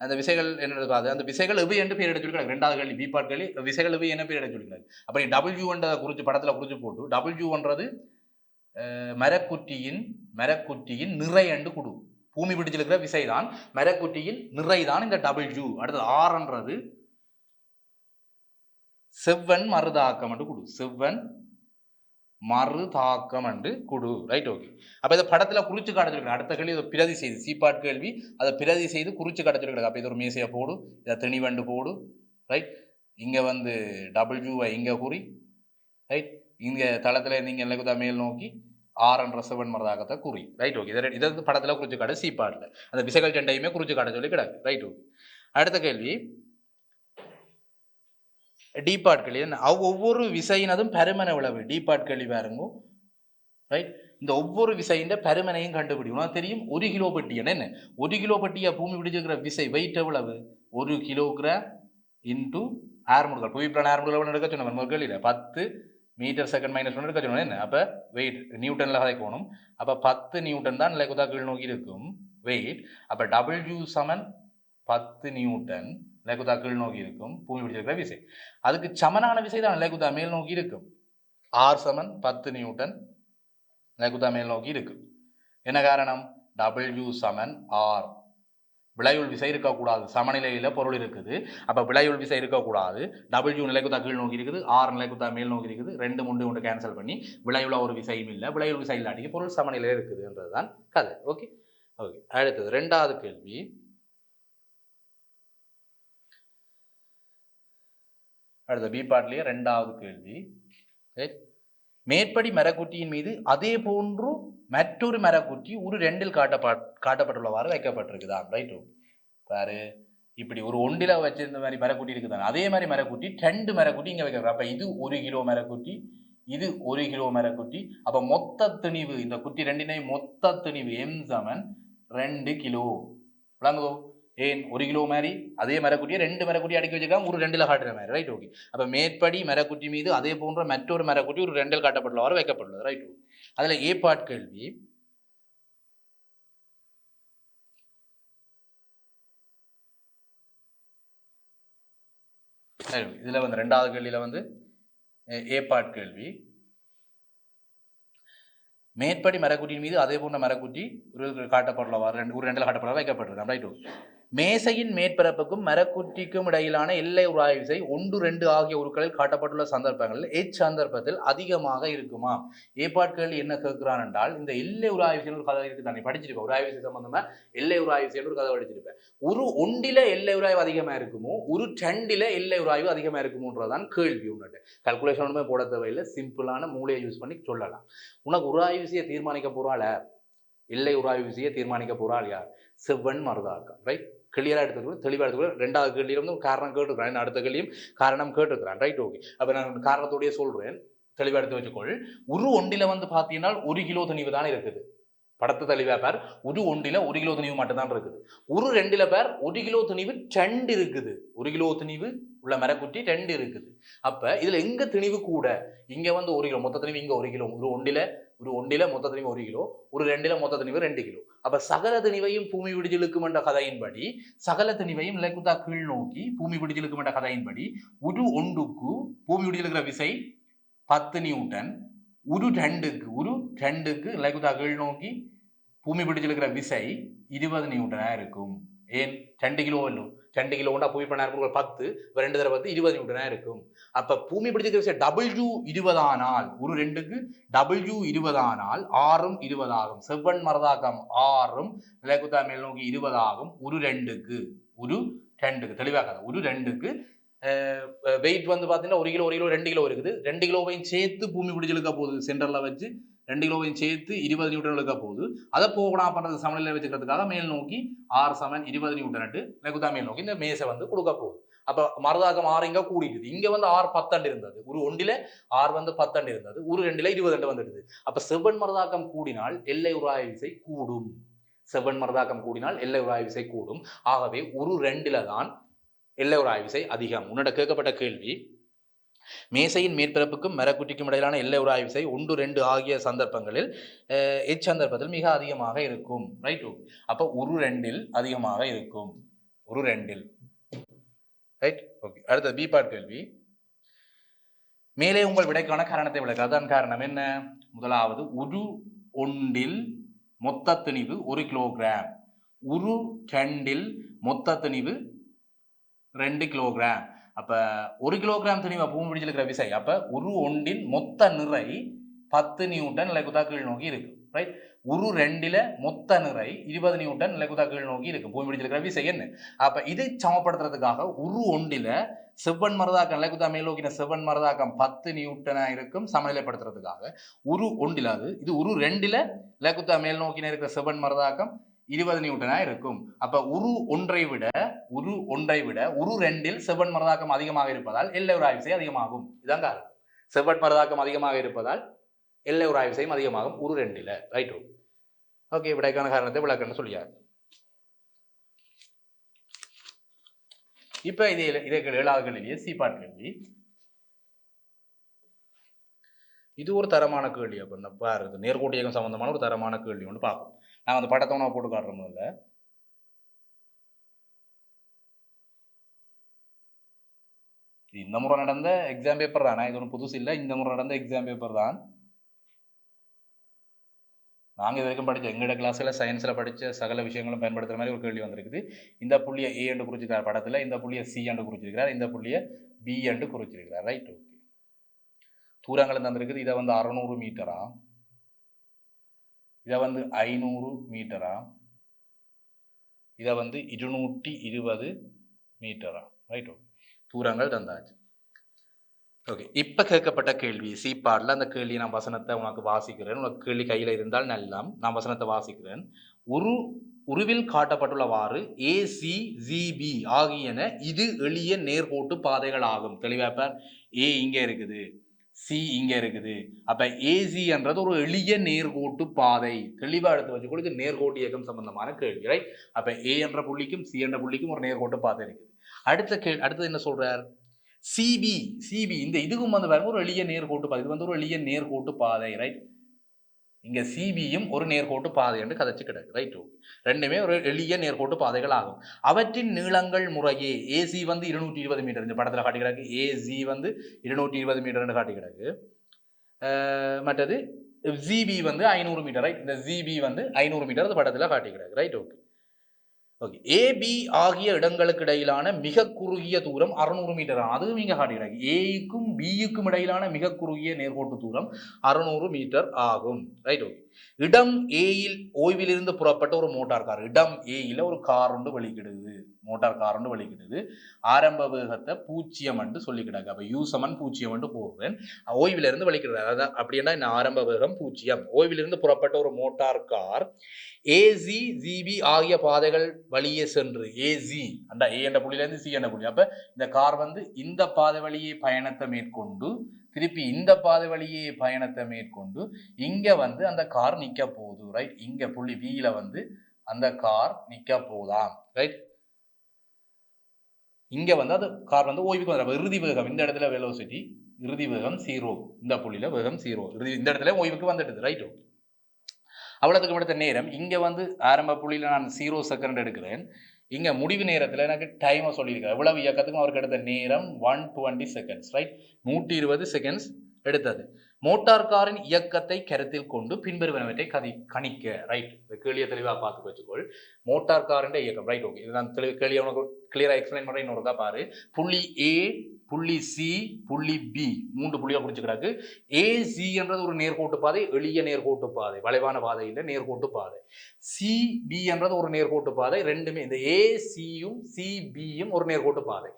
அந்த விசைகள் என்ன அது அந்த விசைகள் இவை என்று பேர் எடுத்துருக்காங்க ரெண்டாவது கேள்வி பி பார்ட் கேள்வி. விசைகள் இவை என்ன பேர் எடுத்துருக்காங்க அப்படி டபுள்யூன்றதை குறித்து படத்தில் குறித்து போட்டு டபுள்யூன்றது மரக்குட்டியின் மரக்குட்டியின் நிறை என்று கொடு. பூமி பிடிச்சிருக்கிற விசைதான். மரக்குட்டியின் நிறைதான் இந்த டபுள்யூ அடுத்தது ஆர்ன்றது செவ்வன் மறுதாக்கம் என்று குடு. செவ்வன் மறுதாக்கம் என்று குடு. ரைட் ஓகே அப்போ இதை படத்தில் குறிச்சு காட்டிருக்கிறேன் அடுத்த கேள்வி இதை பிரதி செய்து. சீப்பாட் கேள்வி. அதை பிரதி செய்து குறிச்சு காட்டிருக்கிறாங்க அப்போ இது ஒரு மேசையை போடு. இதை திணிவண்டு போடு. ரைட் இங்கே வந்து டபிள்யூவை இங்கே குறி. ரைட் இங்கே தளத்தில் நீங்கள் இலகுதா மேல் நோக்கி ஆர் என்ற செவன் மரதாகத்தை குறி. ரைட் ஓகே இதை இதை வந்து படத்தில் குறிச்சு காட்டு. சீப்பாட்டில் அந்த விசைகள் ரெண்டையுமே குறிச்சு காட்ட சொல்லி கிடக்கு ரைட் ஓகே அடுத்த கேள்வி. டீபாட் என்ன அவ் ஒவ்வொரு விசையினதும் பருமன உளவு டீபாட் கேள்வி பாருங்க. ரைட் இந்த ஒவ்வொரு விசையின் பருமனையும் கண்டுபிடிக்கும். தெரியும்? ஒரு கிலோ பெட்டி. என்ன ஒரு கிலோ பெட்டியா பூமி பிடிச்சிருக்கிற விசை வெயிட் எவ்வளவு? ஒரு கிலோகிராம் இன்டூ ஆறு முடுக்கல் புவிப்பிரான ஆறு முடுக்கல் எடுக்க சொன்ன நம்ம பத்து மீட்டர் செகண்ட் மைனஸ் ஒன்று எடுக்க சொன்னோம் என்ன? அப்போ வெயிட் நியூட்டனில் கதைக்கணும் அப்போ பத்து நியூட்டன் தான் லெகுதா கீழ் நோக்கி இருக்கும். வெயிட் அப்போ டபுள்யூ சமன் பத்து நியூட்டன் லேகுதா கீழ் நோக்கி இருக்கும் பூமி பிடிச்சிருக்கிற விசை. அதுக்கு சமனான விசை தான் லேகுதா மேல் நோக்கி இருக்கும். ஆர் சமன் பத்து நியூட்டன் லேகுதா மேல் நோக்கி இருக்கு என்ன காரணம்? டபிள்யூ சமன் ஆர் விளையுள் விசை இருக்கக்கூடாது. சமநிலையில் பொருள் இருக்குது. அப்போ விளையுள் விசை இருக்கக்கூடாது. டபிள்யூ நிலைக்குத்தா கீழ் நோக்கி இருக்குது. ஆர் நிலைக்குத்தா மேல் நோக்கி இருக்குது. ரெண்டு முண்டு ஒன்று கேன்சல் பண்ணி விளையுள்ள ஒரு விசையும் இல்லை. விளையுள் விசை இல்லாட்டி பொருள் சமநிலையில் இருக்குதுன்றது தான் கதை. ஓகே ஓகே அடுத்தது ரெண்டாவது கேள்வி. அடுத்த பி பாட்லேயே ரெண்டாவது கேள்வி. மேற்படி மரக்குட்டியின் மீது அதே போன்று மற்றொரு மரக்குட்டி ஒரு ரெண்டில் காட்டப்பட் காட்டப்பட்டுள்ளவாறு வைக்கப்பட்டிருக்குதா ரைட்டு பாரு இப்படி ஒரு ஒண்டில வச்சிருந்த மாதிரி மரக்குட்டி இருக்குதாங்க அதே மாதிரி மரக்குட்டி ரெண்டு மரக்குட்டி இங்கே வைக்கிறாங்க அப்போ இது ஒரு கிலோ மரக்குட்டி இது ஒரு கிலோ மரக்குட்டி. அப்போ மொத்த திணிவு இந்த குட்டி ரெண்டினை மொத்த திணிவு எம் சமன் ரெண்டு கிலோ. விளங்குதோ? ஏன் ஒரு கிலோ மாதிரி அதே மரக்குட்டியை ரெண்டு மரக்குட்டி அடக்கி வச்சிருக்காங்க ஒரு ரெண்டில் காட்டுற மாதிரி. ரைட் ஓகே அப்போ மேற்படி மரக்குட்டி மீது அதே போன்ற மற்றொரு மரக்குட்டி ஒரு ரெண்டில் காட்டப்பட்டுள்ளவாறு வைக்கப்பட்டுள்ளது. ரைட் ஓகே அதுல ஏ பாட் கேள்வி. இதில் இதுல வந்து ரெண்டாவது கேள்வியில வந்து அஹ், ஏ பாட் கேள்வி. மேற்படி மரக்குட்டியின் மீது அதே போன்ற மரக்குட்டி ஒரு காட்டப்பட்டுள்ளவாறு ரெண்டு ஒரு ரெண்டில் காட்டப்படலாம் வைக்கப்பட்டிருக்காங்க. ரைட் ஓகே மேசையின் மேற்பரப்புக்கும் மரக்குற்றிக்கும் இடையிலான எல்லை உராய்விசை ஒன்று ரெண்டு ஆகிய உருக்களில் காட்டப்பட்டுள்ள சந்தர்ப்பங்களில் எச்சந்தர்ப்பத்தில் அதிகமாக இருக்குமா? ஏற்பாட்கள் என்ன கேட்கிறான் என்றால் இந்த எல்லை உராய்விசைன்னு ஒரு கதை இருக்கு தானே படிச்சிருப்பேன் உராய்விசை சம்பந்தமா எல்லை உராய்விசைன்னு ஒரு கதை படிச்சிருப்பேன் ஒரு ஒண்டில எல்லை உராய்வு அதிகமா இருக்குமோ ஒரு ரெண்டில எல்லை உராய்வு அதிகமா இருக்குமோன்றதான் கேள்வி உன்னட்டு கல்குலேஷன் ஒன்றுமே போட தேவையில்லை. சிம்பிளான மூளையை யூஸ் பண்ணி சொல்லலாம். உனக்கு உராய்விசையை தீர்மானிக்க போறாள்? எல்லை உராய்வு விசையை தீர்மானிக்க போறாள் யார்? செவ்வன் மருதாக்கம் ரைட் கிளியராக எடுத்துக்கிறோம் தெளிவாக எடுத்துக்கிறோம் ரெண்டாவது கேள்வியில் வந்து காரணம் கேட்டுருக்கிறேன். அடுத்த கேள்வியும் காரணம் கேட்டுக்கிறான் ரைட் ஓகே அப்போ நான் காரணத்தோடைய சொல்கிறேன் தெளிவாக எடுத்து வச்சுக்கொள். உரு ஒண்டில வந்து பார்த்தீங்கன்னா ஒரு கிலோ துணிவு தான் இருக்குது. படத்து தெளிவாக பேர். ஒரு ஒண்டில ஒரு கிலோ துணிவு மட்டும்தான் இருக்குது. ஒரு ரெண்டில் பேர் ஒரு கிலோ துணிவு ரெண்டு இருக்குது. ஒரு கிலோ துணிவு உள்ள மரக்குட்டி ரெண்டு இருக்குது. அப்போ இதில் எங்கே திணிவு கூட? இங்கே வந்து ஒரு கிலோ மொத்த திணிவு இங்கே ஒரு கிலோ. ஒரு ஒண்டில ஒரு ஒண்டில மொத்த திணிவு ஒரு கிலோ ஒரு ரெண்டுல மொத்த திணிவு ரெண்டு கிலோ. அப்ப சகல திணிவையும் பூமி விடுதலுக்கும் என்ற கதையின்படி சகல திணிவையும் இலக்குதா கீழ் நோக்கி பூமி விடுதலுக்கும் என்ற கதையின்படி ஒரு ஒன்றுக்கு பூமி விடுதலுக்கிற விசை பத்து நியூட்டன் ஒரு ரெண்டுக்கு ஒரு ரெண்டுக்கு இலக்குதா கீழ் நோக்கி பூமி பிடிச்சிருக்கிற விசை இருபது நியூட்டனாக இருக்கும். ஏன்? ரெண்டு கிலோ இல்லை. ரெண்டு கிலோ கொண்டா பூமி பண்ண இருக்கும் பத்து இப்போ ரெண்டு தடவை பத்து இருபது நியூட்டனா இருக்கும். அப்போ பூமி பிடிச்சிருக்கிற விஷயம் டபிள்யூ இருபதானால் ஒரு ரெண்டுக்கு டபிள்யூ இருபதானால் ஆறும் இருபதாகும். செவ்வன் மரதாக்கம் ஆறும் நிலைக்குத்தா மேல் நோக்கி இருபதாகும் ஒரு ரெண்டுக்கு ஒரு ரெண்டுக்கு. தெளிவாக ஒரு ரெண்டுக்கு வெயிட் வந்து பார்த்தீங்கன்னா ஒரு கிலோ ஒரு கிலோ ரெண்டு கிலோ இருக்குது. ரெண்டு கிலோவையும் சேர்த்து பூமி பிடிச்சிருக்க போகுது. சென்டரில் வச்சு ரெண்டு கிலோவையும் சேர்த்து இருபது நியூட்டன் இழுக்க போகுது. அதை போகணா பண்ணுறது சமநிலை வச்சுக்கிறதுக்காக மேல் நோக்கி ஆறு சமன் இருபது நியூட்டன் லெகுதா மேல் நோக்கி இந்த மேசை வந்து கொடுக்க போகுது. அப்போ மருதாக்கம் ஆறு இங்கே கூடிட்டுது இங்கே வந்து ஆறு பத்தண்டு இருந்தது. ஒரு ஒன்றில் ஆறு வந்து பத்தண்டு இருந்தது. ஒரு ரெண்டில் இருபதுண்டு வந்துடுது அப்போ செவ்வன் மருதாக்கம் கூடினால் எல்லை உராய விசை கூடும். செவ்வன் மரதாக்கம் கூடினால் எல்லை உராய விசை கூடும். ஆகவே ஒரு ரெண்டில் தான் எல்லை உராய விசை அதிகம். உன்னோட கேட்கப்பட்ட கேள்வி மேசையின் மேற்பரப்புக்கும் மரக்குட்டிக்கும் இடையிலான எல்லை உராய்வு விசை ஒன்று ரெண்டு ஆகிய சந்தர்ப்பங்களில் எச்சந்தர்ப்பத்தில் மிக அதிகமாக இருக்கும். ரைட் அப்போ ஒரு ரெண்டில் அதிகமாக இருக்கும். ஒரு ரெண்டில். ரைட் ஓகே அடுத்தது பி பார்ட் கேள்வி. மேலே உங்கள் விடைக்கான காரணத்தை விளக்க அதான் காரணம் என்ன? முதலாவது உரு ஒன்றில் மொத்த திணிவு ஒரு கிலோகிராம் உரு ரெண்டில் மொத்த திணிவு ரெண்டு கிலோகிராம் அப்போ ஒரு கிலோகிராம் திணிவை பூமி பிடிச்சிருக்கிற விசை. அப்போ ஒரு ஒன்றின் மொத்த நிறை பத்து நியூட்டன் நிலைக்குதா கீழ் நோக்கி இருக்கு. ரைட் ஒரு ரெண்டில் மொத்த நிறை இருபது நியூட்டன் நிலைக்குதா கீழ் நோக்கி இருக்கு. பூமி பிடிச்சிருக்கிற விசை என்ன? அப்போ இதை சமப்படுத்துறதுக்காக ஒரு ஒன்றில் செவ்வன் மரதாக்கம் நிலைக்குதா மேல் நோக்கின செவ்வன் மரதாக்கம் பத்து நியூட்டனாக இருக்கும் சமநிலைப்படுத்துறதுக்காக. ஒரு ஒன்றில் அது இது ஒரு ரெண்டில் நிலைக்குத்தா மேல் நோக்கின இருக்கிற செவ்வன் மரதாக்கம் இருபது நியூட்டனா இருக்கும். அப்ப உரு ஒன்றை விட உரு ஒன்றை விட உரு ரெண்டில் செவ்வன் மரதாக்கம் அதிகமாக இருப்பதால் எல்லை உராய் அதிகமாகும். இதாங்க காரணம். செவ்வன் மரதாக்கம் அதிகமாக இருப்பதால் எல்லை உராய் விசையும் அதிகமாகும் உரு ரெண்டில். ரைட் ஓகே விடைக்கான காரணத்தை விளக்கம்னு சொல்லியார் இப்ப இது இதே ஏழாவது கேள்வியே சி பாட் கேள்வி. இது ஒரு தரமான கேள்வி அப்ப பாருது. நேர்கோட்டியகம் சம்பந்தமான ஒரு தரமான கேள்வி ஒன்று பார்ப்போம். நான் அந்த படத்தை நான் போட்டு காட்டுறேன் முதல்ல. இந்த முறை நடந்த எக்ஸாம் பேப்பர் தானே. இது ஒன்றும் புதுசு இல்லை. இந்த முறை நடந்த எக்ஸாம் பேப்பர் தான். நாங்கள் இது வரைக்கும் படித்த எங்களோட கிளாஸில் சயின்ஸில் படித்த சகல விஷயங்களும் பயன்படுத்துகிற மாதிரி ஒரு கேள்வி வந்திருக்குது. இந்த புள்ளியை ஏ என்று குறிச்சிருக்கார் படத்தில் இந்த புள்ளியை சி என்று குறிச்சிருக்கிறார் இந்த புள்ளியை பி என்று குறிச்சிருக்கிறார். ரைட் ஓகே தூரங்கள் தந்திருக்குது இதை வந்து அறநூறு மீட்டரா இதை வந்து ஐநூறு மீட்டரா இதை வந்து இருநூற்றி இருபது மீட்டரா ரைட் ஓகே தூரங்கள் தந்தாச்சு. ஓகே இப்போ கேட்கப்பட்ட கேள்வி சீப்பாடில் அந்த கேள்வி நான் வசனத்தை உனக்கு வாசிக்கிறேன். உனக்கு கேள்வி கையில் இருந்தால் நல்லாம் நான் வசனத்தை வாசிக்கிறேன். உரு உருவில் காட்டப்பட்டுள்ளவாறு ஏசி ஜிபி ஆகியன இது எளிய நேர்கோட்டு பாதைகள் ஆகும் தெளிவாப்பார் ஏ இங்கே இருக்குது. சி இங்கே இருக்குது. அப்போ ஏசின்றது ஒரு எளிய நேர்கோட்டு பாதை. தெளிவாக எடுத்து வச்சு இது நேர்கோட்டு இயக்கம் சம்பந்தமான கேள்வி ரைட் அப்போ ஏ என்ற புள்ளிக்கும் சி என்ற புள்ளிக்கும் ஒரு நேர்கோட்டு பாதை இருக்குது. அடுத்த கே அடுத்தது என்ன சொல்கிறார் சிபி சிபி இந்த இதுக்கும் வந்து பாருங்க ஒரு எளிய நேர்கோட்டு பாதை. இது வந்து ஒரு எளிய நேர்கோட்டு பாதை ரைட் இங்கே சிபியும் ஒரு நேர்கோட்டு பாதை என்று கதைச்சு கிடக்கு ரைட் ரெண்டுமே ஒரு எளிய நேர்கோட்டு பாதைகள் ஆகும் அவற்றின் நீளங்கள் முறையே ஏசி வந்து இருநூற்றி இருபது மீட்டர் இந்த படத்தில் காட்டி கிடக்கு. ஏசி வந்து இருநூற்றி இருபது மீட்டர்னு காட்டி கிடக்கு. மற்றது ஜிபி வந்து ஐநூறு மீட்டர் ரைட் இந்த ஜிபி வந்து ஐநூறு மீட்டர் அந்த படத்தில் காட்டி கிடக்கு ரைட் ஓகே ஓகே ஏபி ஆகிய இடங்களுக்கு இடையிலான மிக குறுகிய தூரம் அறுநூறு மீட்டர் அதுவும் இங்கே காட்டுகிறாங்க ஏக்கும் பியுக்கும் இடையிலான மிக குறுகிய நேர்கோட்டு தூரம் அறுநூறு மீட்டர் ஆகும். ரைட் ஓகே இடம் ஏயில் ஓய்விலிருந்து புறப்பட்ட ஒரு மோட்டார் கார். இடம் ஏயில் ஒரு கார் ஒன்று வலிக்கிடுது மோட்டார் கார் ஒன்று வலிக்கிடுது ஆரம்ப வேகத்தை பூச்சியம் என்று சொல்லிக்கிடாங்க அப்போ யூசமன் பூச்சியம் என்று போடுறேன் ஓய்விலிருந்து வலிக்கிறது அதாவது அப்படின்னா இந்த ஆரம்ப வேகம் பூச்சியம் ஓய்விலிருந்து புறப்பட்ட ஒரு மோட்டார் கார். ஏசி ஜிபி ஆகிய பாதைகள் வழியே சென்று. ஏசி அந்த ஏ என்ற புள்ளியிலேருந்து சி என்ற புள்ளி. அப்போ இந்த கார் வந்து இந்த பாதை வழியே பயணத்தை மேற்கொண்டு திருப்பி இந்த பாதை வழியே பயணத்தை மேற்கொண்டு இங்க வந்து அந்த கார் நிக்க போகுது ரைட் இங்க புள்ளி வீல வந்து அந்த கார் நிக்க போதாம் ரைட் இங்க வந்து அது கார் வந்து ஓய்வுக்கு வந்து இறுதி வேகம் இந்த இடத்துல வெலோசிட்டி இறுதி வேகம் சீரோ இந்த புள்ளியில வேகம் சீரோ இறுதி இந்த இடத்துல ஓய்வுக்கு வந்துடுது ரைட் அவ்வளோத்துக்கு எடுத்த நேரம். இங்க வந்து ஆரம்ப புள்ளியில நான் சீரோ செகண்ட் எடுக்கிறேன். இங்கே முடிவு நேரத்தில் எனக்கு டைமை சொல்லியிருக்கேன் எவ்வளவு இயக்கத்துக்கும் அவருக்கு எடுத்த நேரம் ஒன் டுவெண்ட்டி செகண்ட்ஸ் ரைட் நூற்றி இருபது செகண்ட்ஸ் எடுத்தது. மோட்டார் காரின் இயக்கத்தை கருத்தில் கொண்டு பின்வருவனவற்றை கதி கணிக்க ரைட் கேளிய கேள்வியை தெளிவாக பார்த்து வச்சுக்கொள். மோட்டார் காரின் இயக்கம் ரைட் ஓகே இதுதான் தெளிவு கேள்வியை உனக்கு கிளியராக எக்ஸ்பிளைன் பண்ணுறேன் இன்னொருக்கா பாரு. புள்ளி ஏ புள்ளி சி புள்ளி பி மூன்று புள்ளியாக பிடிச்சிக்கிறாக்கு கிடக்கு. ஏசின்றது ஒரு நேர்கோட்டு பாதை எளிய நேர்கோட்டு பாதை. வளைவான பாதை இல்லை நேர்கோட்டு பாதை. சிபி என்றது ஒரு நேர்கோட்டு பாதை. ரெண்டுமே இந்த ஏசியும் சிபியும் ஒரு நேர்கோட்டு பாதை.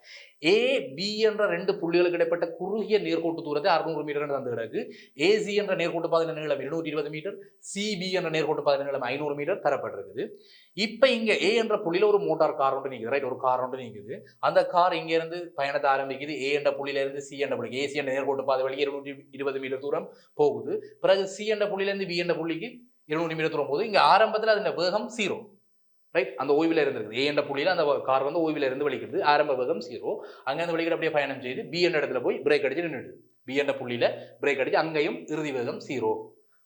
ஏ பி என்ற ரெண்டு புள்ளிகளுக்கு இடைப்பட்ட குறுகிய நேர்கோட்டு தூரத்தை அறுநூறு மீட்டர் தந்து கிடக்கு. ஏசி என்ற நேர்கோட்டு பாதையின் நீளம் இருநூற்றி இருபது மீட்டர் சிபி என்ற நேர்கோட்டு பாதையின் நீளம் ஐநூறு மீட்டர் தரப்பட்டிருக்குது. இப்போ இங்கே ஏ என்ற புள்ளியில் ஒரு மோட்டார் கார் ஒன்று நிற்குது ரைட் ஒரு கார் ஒன்று நிற்குது அந்த கார் இங்கேருந்து பயணத்தை ஆரம்பிக்குது. ஏ என்ற புள்ளியிலேருந்து சி என்ற புள்ளிக்கு. ஏசி என்ற நேர்கோட்டு பாதை வழி இருநூற்றி இருபது மீட்டர் தூரம் போகுது. பிறகு சி என்ற புள்ளியில இருந்து பி என்ற புள்ளிக்கு இருநூறு மீட்டர் தூரம் போகுது. இங்கே ஆரம்பத்தில் அதன் வேகம் சீரோ ரைட் அந்த ஓய்வில் இருந்திருக்குது. ஏ என்ற புள்ளியில் அந்த கார் வந்து ஓய்வில் இருந்து வலிக்கிறது ஆரம்ப வேகம் சீரோ அங்கேருந்து வலிக்கிற அப்படியே பயணம் செய்து பி என்ற இடத்துல போய் பிரேக் அடிச்சு நின்றுடுது பி என்ற புள்ளியில் பிரேக் அடிச்சு அங்கேயும் இறுதி வேகம் சீரோ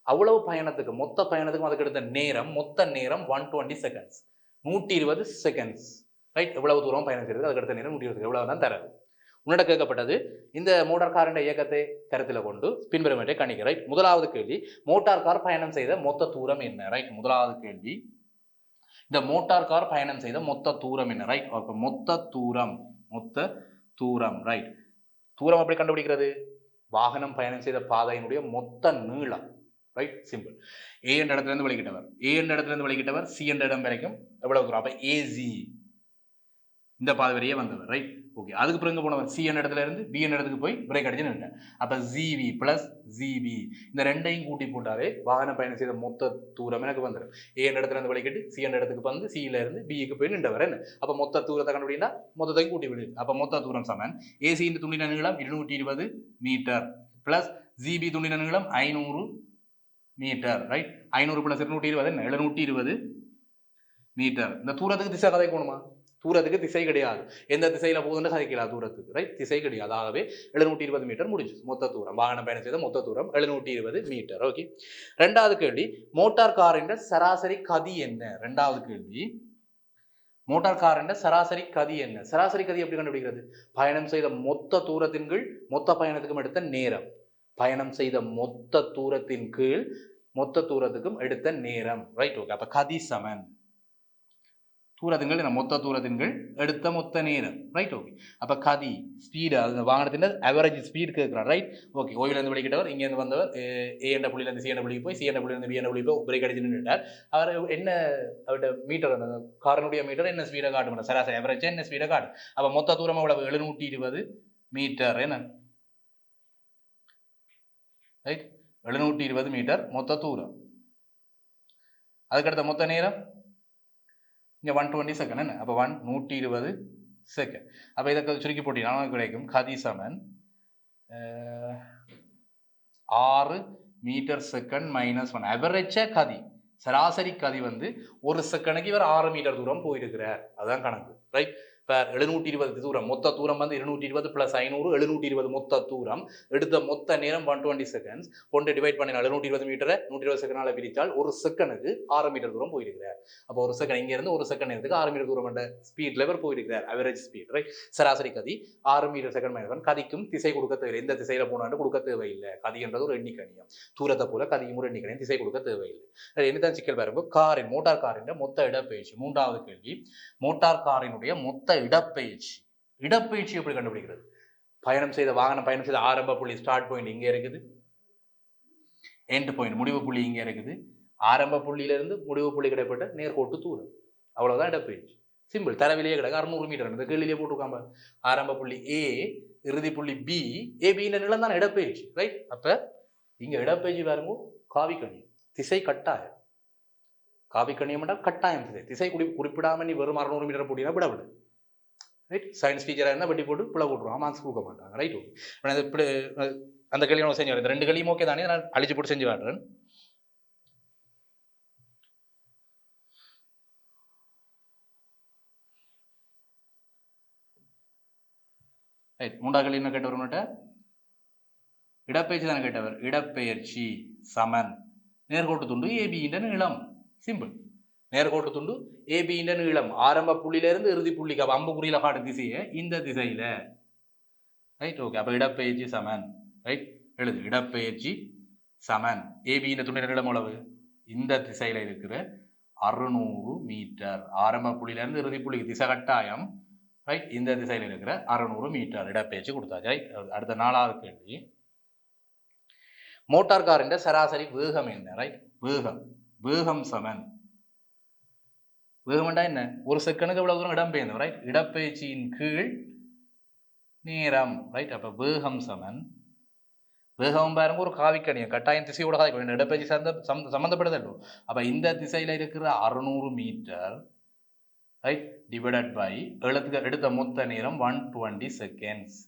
அவ்வளவு பயணத்துக்கு மொத்த பயணத்துக்கும் அதுக்கு எடுத்த நேரம் மொத்த நேரம் ஒன் டுவெண்ட்டி செகண்ட்ஸ் நூற்றி இருபது செகண்ட்ஸ் ரைட் எவ்வளவு தூரம் பயணம் செய்யறது அதுக்கடுத்த நேரம் முடிவு எவ்வளவு தான் தரது உன்னிட கேட்கப்பட்டது இந்த மோட்டார் காரின் இயக்கத்தை கருத்தில் கொண்டு பின்வருமற்றை கணிக்க. ரைட் முதலாவது கேள்வி மோட்டார் கார் பயணம் செய்த மொத்த தூரம் என்ன? ரைட் முதலாவது கேள்வி இந்த மோட்டார் கார் பயணம் செய்த மொத்த தூரம் என்ன? ரைட் அப்போ மொத்த தூரம் மொத்த தூரம். ரைட் தூரம் எப்படி கண்டுபிடிக்கிறது? வாகனம் பயணம் செய்த பாதையினுடைய மொத்த நீளம். ரைட் சிம்பிள் ஏ என்ற இடத்துல இருந்து வெளிக்கிட்டவர் ஏ என்ற இடத்துல இருந்து வெளிக்கிட்டவர் சி என்ற இடம் வரைக்கும் எவ்வளவு தூரம்? அப்போ ஏசி இந்த பாதை வரையே வந்தவர் ரைட் ஓகே அதுக்கு பிறகு போனவர்? சிஎன் இடத்துல இருந்து பிஎன் இடத்துக்கு போய் பிரேக் அடிச்சு நின்றுட்டேன் அப்போ ஜிவி பிளஸ் ஜிபி இந்த ரெண்டையும் கூட்டி போட்டாலே வாகன பயணம் செய்த மொத்த தூரம் எனக்கு வந்துடும். ஏ என்ற இடத்துல இருந்து வெளிக்கிட்டு சி இடத்துக்கு வந்து சியில இருந்து பிஇக்கு போய் நின்றவர் என்ன? அப்போ மொத்த தூரத்தை கண்டுபிடினா மொத்தத்தையும் கூட்டி விடு. அப்போ மொத்த தூரம் சமன். ஏசியின் இந்த நன்களம் நீளம் இருநூற்றி இருபது மீட்டர் பிளஸ் ஜிபி துண்டின நீளம் ஐநூறு மீட்டர் ரைட் ஐநூறு பிளஸ் இருநூற்றி இருபது என்ன? எழுநூற்றி இருபது மீட்டர். இந்த தூரத்துக்கு திசை கதை போகணுமா தூரத்துக்கு திசை கிடையாது. எந்த திசையில் போகுதுன்னு கதைக்கலாம் தூரத்துக்கு ரைட் திசை கிடையாது. ஆகவே எழுநூற்றி இருபது மீட்டர் முடிஞ்சு மொத்த தூரம். வாகன பயணம் செய்த மொத்த தூரம் எழுநூற்றி இருபது மீட்டர் ஓகே ரெண்டாவது கேள்வி மோட்டார் காரின் சராசரி கதி என்ன? ரெண்டாவது கேள்வி மோட்டார் காரின் சராசரி கதி என்ன? சராசரி கதி எப்படி கண்டுபிடிக்கிறது? பயணம் செய்த மொத்த தூரத்தின் கீழ் மொத்த பயணத்துக்கும் எடுத்த நேரம். பயணம் செய்த மொத்த தூரத்தின் கீழ் மொத்த தூரத்துக்கும் எடுத்த நேரம் ரைட் ஓகே அப்ப கதி சமன். தூரத்தின்கள் என்ன மொத்த தூரத்தின்கள் எடுத்த மொத்த நேரம். ரைட் ஓகே அப்போ கதி ஸ்பீடு அது வாகனத்தின் அவரேஜ் ஸ்பீடு கேட்குறான் ரைட் ஓகே ஓய்விலேருந்து படிக்கிட்டவர் இங்கேருந்து வந்தவர் ஏ என்ற புள்ளியிலேருந்து சி என்ற புள்ளிக்கு போய் சி என்ற புள்ளியிலேருந்து பி என்ற புள்ளி போய் பிரேக் அடிச்சு நின்றுட்டார். அவர் என்ன அவர்கிட்ட மீட்டர் அந்த காரனுடைய மீட்டர் என்ன ஸ்பீடை காட்டும்? சராசரி அவரேஜ் என்ன ஸ்பீடை காட்டும்? அப்போ மொத்த தூரம் அவ்வளவு எழுநூற்றி இருபது மீட்டர் என்ன? ரைட் எழுநூற்றி இருபது மீட்டர் மொத்த தூரம். அதுக்கடுத்த மொத்த நேரம்? இங்கே ஒன் டுவெண்ட்டி செகண்ட் என்ன? அப்போ ஒன் நூற்றி இருபது செகண்ட் அப்போ இதை சுருக்கி போட்டீங்கன்னா கிடைக்கும். கதி சமன் ஆறு metre second minus one average கதி. சராசரி கதி வந்து ஒரு செகண்டுக்கு இவர் ஆறு மீட்டர் தூரம் போயிருக்கிறார். அதுதான் கணக்கு. ரைட் இப்போ எழுநூற்றி இருபது தூரம். மொத்த தூரம் வந்து இருநூற்றி இருபது ப்ளஸ் ஐநூறு எழுநூற்றி இருபது மொத்த தூரம். எடுத்த மொத்த நேரம் ஒன் டுவெண்ட்டி செகண்ட்ஸ் கொண்டு டிவைட் பண்ணி எழுநூற்றி இருபது மீட்டரை நூற்றி இருபது செகண்டால் பிரித்தால் ஒரு செகண்டுக்கு ஆறு மீட்டர் தூரம் போயிருக்கிறார். அப்போ ஒரு செகண்ட் இங்கேருந்து ஒரு செகண்ட் நேரத்துக்கு ஆறு மீட்டர் தூரம் என்ற ஸ்பீட் லெவல் போயிருக்கிறார். அவரேஜ் ஸ்பீட் ரைட் சராசரி கதி ஆறு மீட்டர் செகண்ட் மைனஸ் கதிக்கும் திசை கொடுக்க தேவையில்லை. எந்த திசையில் போனான்னு கொடுக்க தேவையில்லை. கதின்றது ஒரு எண்ணிக்கணியம் தூரத்தை போல கதியும் ஒரு எண்ணிக்கணியம் திசை கொடுக்க தேவையில்லை. என்னதான் சிக்கல் பாருங்க. காரின் மோட்டார் காரின் மொத்த இடப்பெயர்ச்சி. மூன்றாவது கேள்வி. மோட்டார் காரினுடைய மொத்த இடப்பெயர்ச்சி. இடப்பெயர்ச்சி எப்படி கண்டுபிடிக்கிறது? பயணம் செய்த வாகனம் பயணம் செய்த ஆரம்ப புள்ளி ஸ்டார்ட் பாயிண்ட் இங்கே இருக்குது. எண்ட் பாயிண்ட் முடிவு புள்ளி இங்கே இருக்குது. ஆரம்ப புள்ளியிலிருந்து முடிவு புள்ளி கிடைப்பட்ட நேர்கோட்டு தூரம். அவ்வளவுதான் இடப்பெயர்ச்சி. சிம்பிள் தரவிலேயே கிடக்கு. அறுநூறு மீட்டர் இந்த கேள்வியிலே போட்டிருக்காம ஆரம்ப புள்ளி ஏ இறுதி புள்ளி பி ஏ பி நிலம் தான் இடப்பெயர்ச்சி. ரைட் அப்ப இங்க இடப்பெயர்ச்சி பாருங்க. காவிக்கணியம் திசை கட்டாயம். காவிக்கணியம் என்றால் கட்டாயம் திசை. திசை குறி குறிப்பிடாம நீ வெறும் அறுநூறு மீட்டர் போட்டினா விட விடு ரைட் சயின்ஸ் டீச்சராக இருந்தால் வெட்டி போட்டு பிள்ளை போட்டுருவான் மார்க்ஸ் கொடுக்க மாட்டாங்க ரைட் ஓகே இப்படி அந்த கல்யாணம் செஞ்சு வரேன் இந்த ரெண்டு கேள்வியும் ஓகே தானே நான் அழிச்சு போட்டு செஞ்சு காட்டுறேன். ரைட் மூன்றாவது கல்வி என்ன கேட்டவர் உங்கள்கிட்ட இடப்பெயர்ச்சி தானே கேட்டவர். இடப்பெயர்ச்சி சமன். நேர்கோட்டு துண்டு ஏபியின் நிலம் சிம்பிள் நேர்கோட்டு துண்டு ஏபியின் நீளம் ஆரம்ப புள்ளியிலிருந்து இறுதி புள்ளிக்கு அப்போ அம்புக்குறியில் காட்டு திசையை இந்த திசையில். ரைட் ஓகே அப்போ இடப்பெயர்ச்சி சமன். ரைட் எழுது. இடப்பெயர்ச்சி சமன். ஏபியின் துணை நீளம் அளவு இந்த திசையில் இருக்கிற அறுநூறு மீட்டர். ஆரம்ப புள்ளியிலேருந்து இறுதி புள்ளிக்கு திசை கட்டாயம். ரைட் இந்த திசையில் இருக்கிற அறுநூறு மீட்டர் இடப்பெயர்ச்சி கொடுத்தாச்சு. ரைட் அடுத்த நாலாவது கேள்வி. மோட்டார் காரின் சராசரி வேகம் என்ன? ரைட் வேகம். வேகம் சமன். வேகமெண்டா என்ன? ஒரு செகண்டுக்கு இவ்வளவு தூரம் இடம்பெயர்ந்தோம் ரைட் இடப்பெயர்ச்சியின் கீழ் நேரம் ரைட் அப்ப வேகம் சமன். வேகம் பாருங்க ஒரு காவிக்கணியம் கட்டாயம் திசையோட காவிக்கணும் இடப்பெயர்ச்சி சார்ந்த சம் சம்மந்தப்படுதல்லோ அப்ப இந்த திசையில இருக்கிற அறுநூறு மீட்டர் ரைட் டிவைடட் பை எழுத்துக்கு எடுத்த மொத்த நேரம் ஒன் டுவெண்ட்டி செகண்ட்ஸ்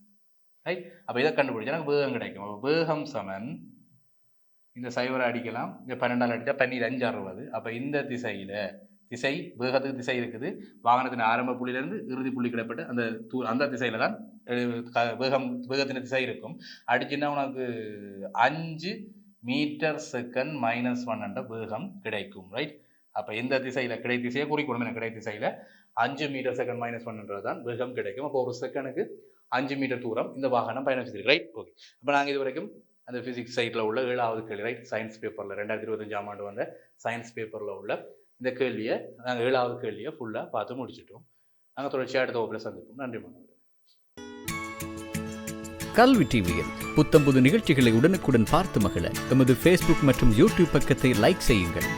ரைட் அப்ப இதை கண்டுபிடிச்சா எனக்கு வேகம் கிடைக்கும். வேகம் சமன். இந்த சைவரை அடிக்கலாம் இந்த பன்னெண்டால் அடித்தா பன்னீர் அஞ்சு அறுபது. அப்போ இந்த திசையில் திசை வேகத்துக்கு திசை இருக்குது. வாகனத்தின் ஆரம்ப புள்ளியிலேருந்து இறுதி புள்ளி கிடைப்பட்டு அந்த தூ அந்த திசையில் தான் வேகம் வேகத்தின் திசை இருக்கும். அடிச்சுன்னா உனக்கு? அஞ்சு மீட்டர் செகண்ட் மைனஸ் ஒன் என்ற வேகம் கிடைக்கும் ரைட் அப்போ இந்த திசையில்? கிடை திசையை குறிக்கணும் என கிடை திசையில் அஞ்சு மீட்டர் செகண்ட் மைனஸ் ஒன்ன்றது தான் வேகம் கிடைக்கும். அப்போ ஒரு செகண்டுக்கு அஞ்சு மீட்டர் தூரம் இந்த வாகனம் பயணிச்சிருக்கு ரைட் ஓகே அப்போ நாங்கள் இது வரைக்கும் அந்த ஃபிசிக்ஸ் சைட்டில் உள்ள ஏழாவது கேள்வி ரைட் சயின்ஸ் பேப்பரில் ரெண்டாயிரத்தி இருபத்தஞ்சாம் ஆண்டு வந்த சயின்ஸ் பேப்பரில் உள்ள இந்த கேள்வியை நாங்கள் ஏழாவது கேள்வியை ஃபுல்லாக பார்த்து முடிச்சிட்டோம். நாங்கள் தொடர்ச்சியாக அடுத்த வகுப்பில் சந்திப்போம். நன்றி மாணவர்கள் கல்வி டிவியில் புத்தம்புது நிகழ்ச்சிகளை உடனுக்குடன் பார்த்து மகிழ எமது ஃபேஸ்புக் மற்றும் யூடியூப் பக்கத்தை லைக் செய்யுங்கள்.